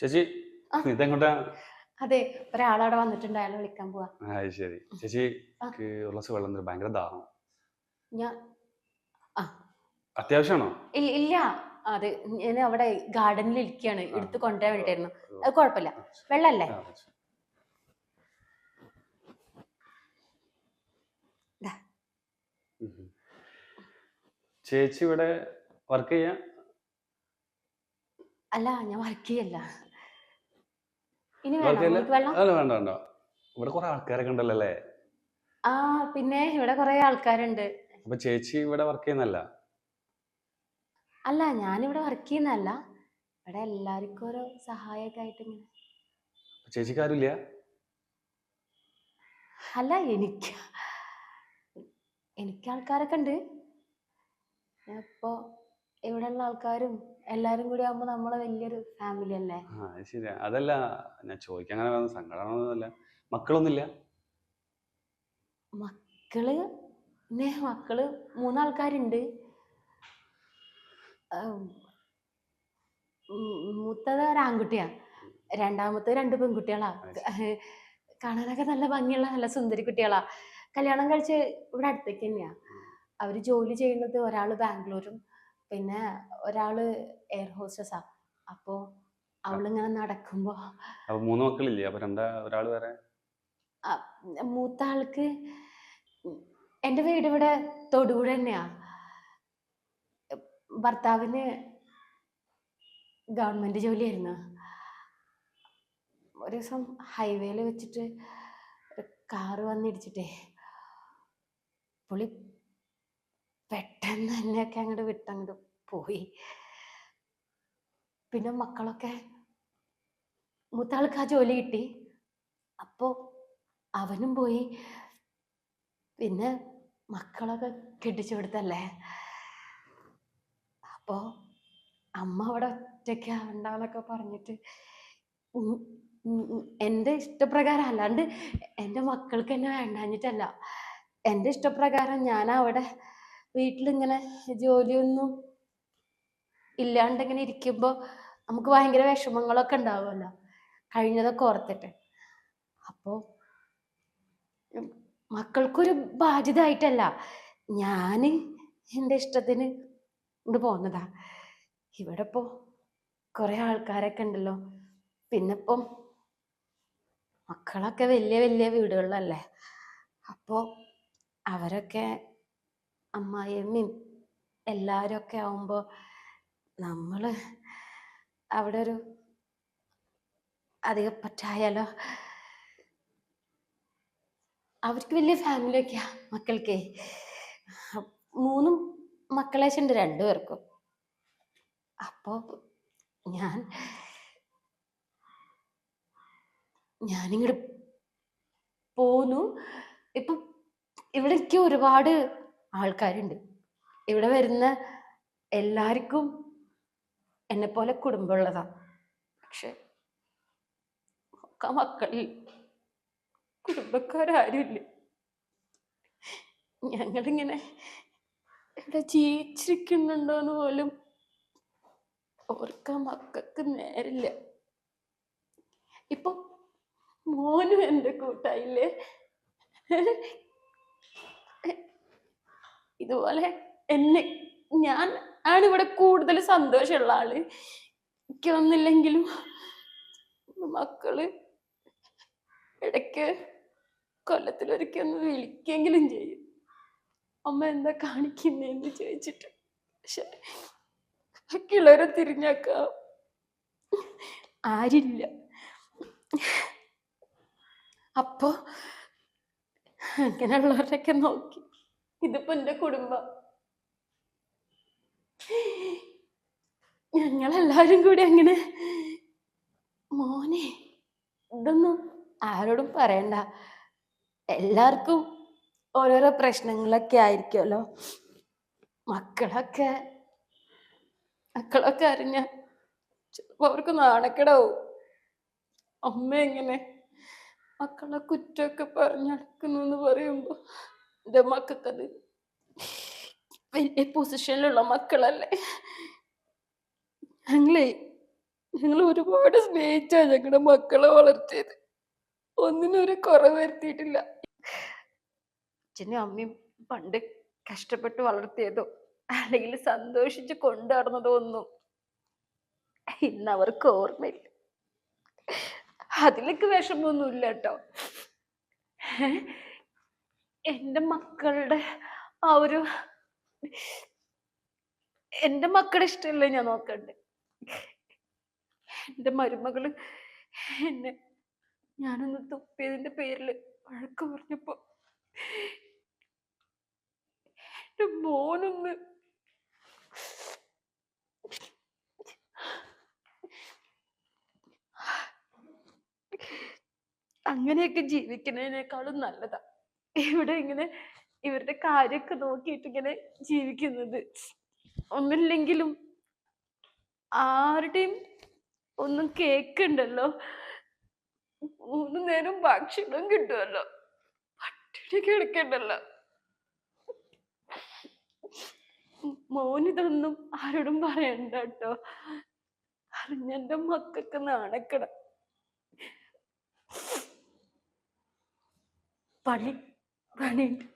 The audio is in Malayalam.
ചേച്ചി ഇതെങ്ങോട്ടാ? അതെ ഒരാളവിടെ വന്നിട്ടുണ്ട് അയാളെ വിളിക്കാൻ പോവാ. ശരി ചേച്ചി ഒരു ഗ്ലാസ് വെള്ളം തരും ഭയങ്കര ദാഹം. ഞാൻ അത്യാവശ്യമാണോ? ഇല്ല. അത് ഞാൻ അവിടെ ഗാർഡനിൽ ഇരിക്കുകയാണ്. എടുത്ത് കൊണ്ടുവരാൻ വേണ്ടിട്ടായിരുന്നു അത് കുഴപ്പമില്ല. വെള്ളല്ലേ. ചേച്ചി ഇവിടെ വർക്ക് ചെയ്യാ? അല്ല ഞാൻ വർക്ക് ചെയ്യല്ല ഇനി വർക്ക് വേണം ചെയ്യല്ല നിങ്ങൾക്ക് വെള്ളം അല്ല വേണ്ട വേണ്ട. ഇവിടെ കുറെ ആൾക്കാരൊക്കെ ഉണ്ടല്ലോ അല്ലേ? ആ പിന്നെ ഇവിടെ കുറെ ആൾക്കാരുണ്ട്. അപ്പൊ ചേച്ചി ഇവിടെ വർക്ക് ചെയ്യുന്നല്ല അല്ല ഞാനിവിടെ വർക്ക് ചെയ്യുന്നല്ല ഇവിടെ എല്ലാവർക്കും ഓരോ സഹായമൊക്കെ ആയിട്ട് ഇങ്ങനെ. ചേച്ചിക്ക് ആരുമില്ല? അല്ല എനിക്ക് എനിക്ക് ആൾക്കാരൊക്കെ ഉണ്ട്. ഇപ്പോൾ ഇവിടെയുള്ള ആൾക്കാരും എല്ലാരും കൂടി ആകുമ്പോ നമ്മളെ വലിയൊരു ഫാമിലി അല്ലേ? ആ അത് ശരിയാ. അതല്ല ഞാൻ ചോദിക്കാൻ അങ്ങനെ വന്ന സങ്കടമാണെന്നല്ല മക്കളൊന്നുമില്ല? മക്കൾ പിന്നെ മക്കൾ മൂന്നാൾക്കാരുണ്ട്. ആം, ഉം, മൂത്തത് ഒരു ആൺകുട്ടിയാ രണ്ടാമത്തെ രണ്ട് പെൺകുട്ടികളാ. കാണാനൊക്കെ നല്ല ഭംഗിയുള്ള നല്ല സുന്ദരി കുട്ടികളാ. കല്യാണം കഴിച്ച് ഇവിടെ അടുത്തേക്ക് തന്നെയാ. അവർ ജോലി ചെയ്യുന്നത് ഒരാൾ ബാംഗ്ലൂരും പിന്നെ ഒരാൾ എയർ ഹോസ്റ്റസാ അപ്പോ അവളിങ്ങനെ നടക്കുമ്പോ അപ്പൊ മൂന്ന് മക്കളില്ലേ? അപ്പൊ രണ്ടാ ഒരാൾ വേറെ? ആ, മൂത്ത ആൾക്ക് എന്റെ വീട് ഇവിടെ തൊടുപുഴ തന്നെയാ. ഭർത്താവിന് ഗവൺമെന്റ് ജോലിയായിരുന്നു. ഒരു ദിവസം ഹൈവേയിൽ വെച്ചിട്ട് ഒരു കാറ് വന്നിടിച്ചിട്ടേ. പുള്ളി പെട്ടെന്ന് എന്നെയൊക്കെ അങ്ങോട്ട് വിട്ടങ്ങോട്ട് പോയി. പിന്നെ മക്കളൊക്കെ മൂത്താൾക്ക് ആ ജോലി കിട്ടി. അപ്പോൾ അവനും പോയി. പിന്നെ മക്കളൊക്കെ കെട്ടിച്ചു കൊടുത്തല്ലേ? അപ്പോ അമ്മ അവിടെ ഒറ്റയ്ക്കാവണ്ടെന്നൊക്കെ പറഞ്ഞിട്ട് എന്റെ ഇഷ്ടപ്രകാരം അല്ലാണ്ട് എന്റെ മക്കൾക്ക് എന്നെ വേണ്ടാഞ്ഞിട്ടല്ല. എന്റെ ഇഷ്ടപ്രകാരം ഞാൻ അവിടെ വീട്ടിലിങ്ങനെ ജോലിയൊന്നും ഇല്ലാണ്ട് ഇങ്ങനെ ഇരിക്കുമ്പോൾ നമുക്ക് ഭയങ്കര വിഷമങ്ങളൊക്കെ ഉണ്ടാവുമല്ലോ. കഴിഞ്ഞതൊക്കെ ഓർത്തിട്ട്. അപ്പോൾ മക്കൾക്കൊരു ബാധ്യത ആയിട്ടല്ല ഞാൻ എന്റെ ഇഷ്ടത്തിന് ഇങ്ങോട്ട് പോന്നതാ. ഇവിടെ ഇപ്പോൾ കുറേ ആൾക്കാരൊക്കെ ഉണ്ടല്ലോ. പിന്നെ ഇപ്പം മക്കളൊക്കെ വലിയ വലിയ വീടുകളിലല്ലേ. അപ്പോൾ അവരൊക്കെ അമ്മായിയമ്മയും എല്ലാവരും ഒക്കെ ആവുമ്പോൾ നമ്മൾ അവിടെ ഒരു അധികം പറ്റായാലോ അവർക്ക് വലിയ ഫാമിലിയൊക്കെയാ മക്കൾക്കേ. മൂന്നും മക്കളെ മക്കളേച്ചുണ്ട് രണ്ടുപേർക്കും. അപ്പോ ഞാൻ ഞാനിങ്ങോട്ട് പോന്നു. ഇപ്പം ഇവിടെ എനിക്ക് ഒരുപാട് ആൾക്കാരുണ്ട്. ഇവിടെ വരുന്ന എല്ലാവർക്കും എന്നെ പോലെ കുടുംബമുള്ളതാ. പക്ഷെ മക്കളിൽ കുടുംബക്കാരും ഇല്ല ഞങ്ങളിങ്ങനെ ഇവിടെ ജീവിച്ചിരിക്കുന്നുണ്ടോന്ന് പോലും ഓർക്കാൻ മക്കൾക്ക് നേരില്ല. ഇപ്പൊ മോനും എന്റെ കൂട്ടായില്ലേ? ഇതുപോലെ എന്നെ ഞാൻ ആണ് ഇവിടെ കൂടുതൽ സന്തോഷമുള്ള ആൾ. എനിക്ക് വന്നില്ലെങ്കിലും മക്കൾ ഇടയ്ക്ക് കൊല്ലത്തിലൊരിക്കൽ ഒന്ന് വിളിക്കെങ്കിലും ചെയ്യും. അമ്മ എന്താ കാണിക്കുന്നേന്ന് ചോദിച്ചിട്ട്. പക്ഷെ ബാക്കിയുള്ളവരെ തിരിഞ്ഞാക്ക. ആരില്ല. അപ്പോ അങ്ങനെയുള്ളവരൊക്കെ നോക്കി. ഇതിപ്പോ എന്റെ കുടുംബം. ഞങ്ങളെല്ലാരും കൂടി അങ്ങനെ മോനെ ഇതൊന്നും ആരോടും പറയണ്ട. എല്ലാവർക്കും ഓരോരോ പ്രശ്നങ്ങളൊക്കെ ആയിരിക്കുമല്ലോ. മക്കളൊക്കെ മക്കളൊക്കെ അറിഞ്ഞ ചിലപ്പോ അവർക്ക് നാണക്കേടാവും. അമ്മ എങ്ങനെ മക്കളെ കുറ്റമൊക്കെ പറഞ്ഞു നടക്കുന്നു എന്ന് പറയുമ്പോ എന്റെ മക്കൾക്കത്. വലിയ പൊസിഷനിലുള്ള മക്കളല്ലേ? ഞങ്ങളെ ഞങ്ങൾ ഒരുപാട് സ്നേഹിച്ചാ ഞങ്ങളുടെ മക്കളെ വളർത്തിയത്. ഒന്നിനൊരു കുറവ് വരുത്തിയിട്ടില്ല. അച്ഛനും അമ്മയും പണ്ട് കഷ്ടപ്പെട്ട് വളർത്തിയതോ അല്ലെങ്കിൽ സന്തോഷിച്ച് കൊണ്ടു നടന്നതോ ഒന്നും ഇന്ന് അവർക്ക് ഓർമ്മയില്ല. അതിലേക്ക് വിഷമമൊന്നുമില്ല കേട്ടോ. എന്റെ മക്കളുടെ ആ ഒരു എന്റെ മക്കളുടെ ഇഷ്ടമല്ലേ ഞാൻ നോക്കണ്ടേ? എന്റെ മരുമകൾ എന്നെ ഞാനൊന്ന് തുപ്പിയതിന്റെ പേരിൽ വഴക്ക് പറഞ്ഞപ്പോ എന്റെ മോനൊന്ന് അങ്ങനെയൊക്കെ ജീവിക്കുന്നതിനേക്കാളും നല്ലതാ. ഇവിടെ ഇങ്ങനെ ഇവരുടെ കാര്യമൊക്കെ നോക്കിയിട്ട് ഇങ്ങനെ ജീവിക്കുന്നത്. ഒന്നില്ലെങ്കിലും ആരുടെയും ഒന്നും കേക്കുണ്ടല്ലോ. മൂന്ന് നേരം ഭക്ഷണം കിട്ടുമല്ലോ പട്ടിണി കിടക്കണ്ടല്ലോ. മോനിതൊന്നും ആരോടും പറയണ്ട കേട്ടോ. അറിഞ്ഞെന്റെ മക്കൾക്ക് നാണക്കട. പണി Running.